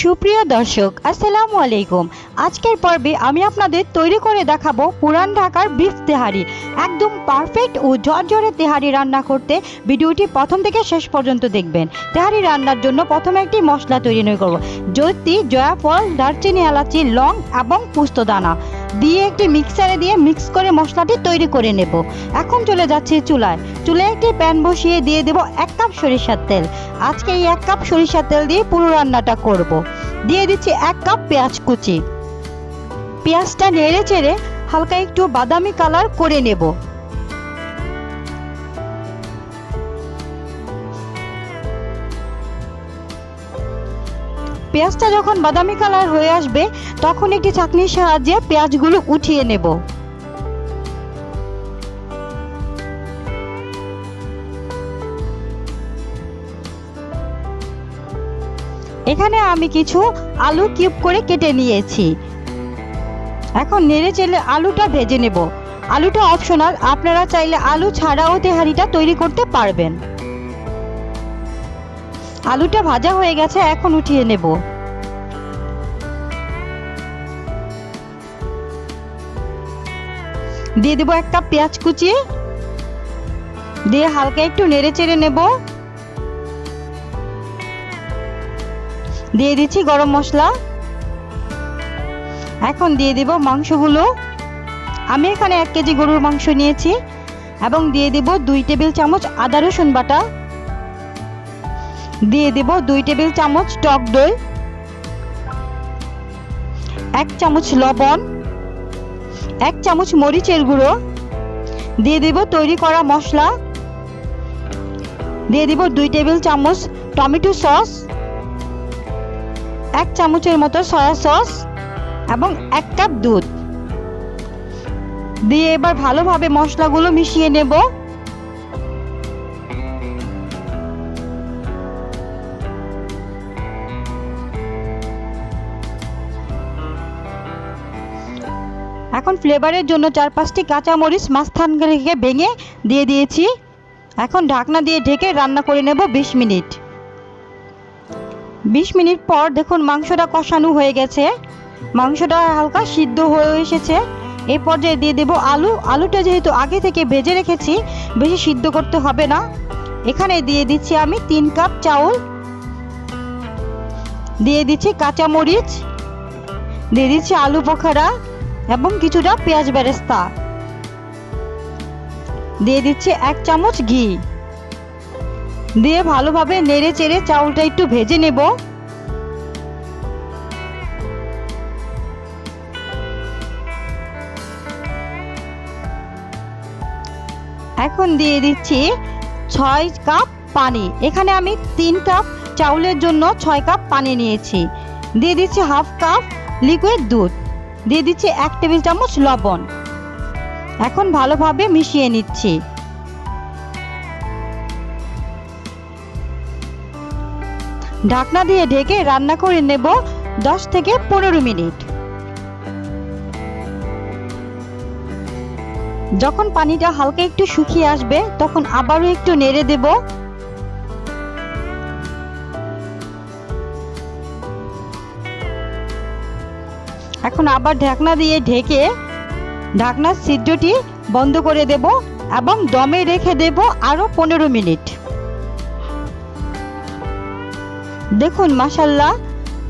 সুপ্রিয় দর্শক, আসসালামু আলাইকুম। আজকের পর্বে আমি আপনাদের তৈরি করে দেখাবো পুরান ঢাকার বিফ তেহারি। একদম পারফেক্ট ও ঝরঝরে তেহারি রান্না করতে ভিডিওটি প্রথম থেকে শেষ পর্যন্ত দেখবেন। তেহারি রান্নার জন্য প্রথমে একটি মশলা তৈরি করব। জ্যোতি, জয়াফল, দারচিনি, এলাচি, লং এবং পুস্তদানা দিয়ে একটি মিক্সারে দিয়ে মিক্স করে মশলাটি তৈরি করে নেব। এখন চলে যাচ্ছি চুলায়। চুলায় একটি প্যান বসিয়ে দিয়ে দেব এক কাপ সরিষার তেল। আজকে এই এক কাপ সরিষার তেল দিয়ে পুরো রান্নাটা করব। দিয়ে দিচ্ছি এক কাপ পেঁয়াজ কুচি। পেঁয়াজটা নেড়ে চেড়ে হালকা একটু বাদামি কালার করে নেব। পেঁয়াজটা যখন বাদামি কালার হয়ে আসবে, তখন একটি চাকনির সাহায্যে পেঁয়াজগুলো উঠিয়ে নেব। এখানে আমি কিছু আলু কিউব করে কেটে নিয়েছি। এখন নেড়ে চেলে আলুটা ভেজে নেব। আলুটা অপশনাল, আপনারা চাইলে আলু ছাড়াও তেহারিটা তৈরি করতে পারবেন। আলুটা ভাজা হয়ে গেছে, এখন উঠিয়ে নেব। দিয়ে দেবো এক কাপ পেঁয়াজ কুচি। দিয়ে হালকা একটু নেড়ে চেড়ে নেব। দিয়ে দিচ্ছি গরম মশলা। এখন দিয়ে দিব মাংসগুলো। আমি এখানে এক কেজি গরুর মাংস নিয়েছি এবং দিয়ে দিব দুই টেবিল চামচ আদা রসুন বাটা। দিয়ে দেব দুই টেবিল চামচ টক দই, এক চামচ লবণ, এক চামচ মরিচের গুঁড়ো, দিয়ে দেব তৈরি করা মশলা, দিয়ে দিব দুই টেবিল চামচ টমেটো সস, এক চামচের মতো সয়া সস এবং এক কাপ দুধ। দিয়ে এবার ভালোভাবে মশলাগুলো মিশিয়ে নেব। এখন ফ্লেভারের জন্য চার পাঁচটি কাঁচামরিচ মাঝখান থেকে ভেঙে দিয়ে দিয়েছি। এখন ঢাকনা দিয়ে ঢেকে রান্না করে নেব বিশ মিনিট। বিশ মিনিট পর দেখুন মাংসটা কষানো হয়ে গেছে। মাংসটা হালকা সিদ্ধ হয়ে এসেছে। এই পর্যায়ে দিয়ে দেব আলু। আলুটা যেহেতু আগে থেকে ভেজে রেখেছি, বেশি সিদ্ধ করতে হবে না। এখানে দিয়ে দিচ্ছি আমি তিন কাপ চাউল। দিয়ে দিচ্ছি কাঁচামরিচ। দিয়ে দিচ্ছি আলু পোখারা এবং কিছুটা পেঁয়াজ বেরেস্তা। দিয়ে দিচ্ছি এক চামচ ঘি। দিয়ে ভালোভাবে নেড়ে চেড়ে চাউলটা একটু ভেজে নেব। এখন দিয়ে দিচ্ছি ছয় কাপ পানি। এখানে আমি তিন কাপ চাউলের জন্য ছয় কাপ পানি নিয়েছি। দিয়ে দিচ্ছি হাফ কাপ লিকুইড দুধ। দিয়ে দিচ্ছি এক টেবিল চামচ লবণ। এখন ভালোভাবে মিশিয়ে নিচ্ছি। ঢাকনা দিয়ে ঢেকে রান্না করে নেব দশ থেকে পনেরো মিনিট। যখন পানিটা হালকা একটু শুকিয়ে আসবে, তখন আবারও একটু নেড়ে দেব। এখন আবার ঢাকনা দিয়ে ঢেকে ঢাকনার ছিদ্রটি বন্ধ করে দেব এবং দমে রেখে দেব আরও পনেরো মিনিট। দেখুন মাসাল্লাহ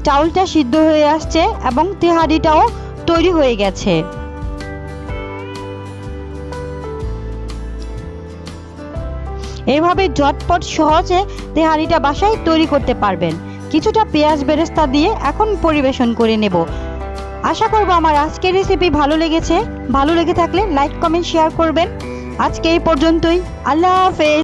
চাউলটা সিদ্ধ হয়ে আসছে এবং তেহারিটাও তৈরি হয়ে গেছে। এভাবে ঝটপট সহজে তেহারিটা বাসায় তৈরি করতে পারবেন। কিছুটা পেঁয়াজ বেরেস্তা দিয়ে এখন পরিবেশন করে নেব। আশা করব আমার আজকের রেসিপি ভালো লেগেছে। ভালো লেগে থাকলে লাইক কমেন্ট শেয়ার করবেন। আজকে এই পর্যন্তই। আল্লাহ হাফেজ।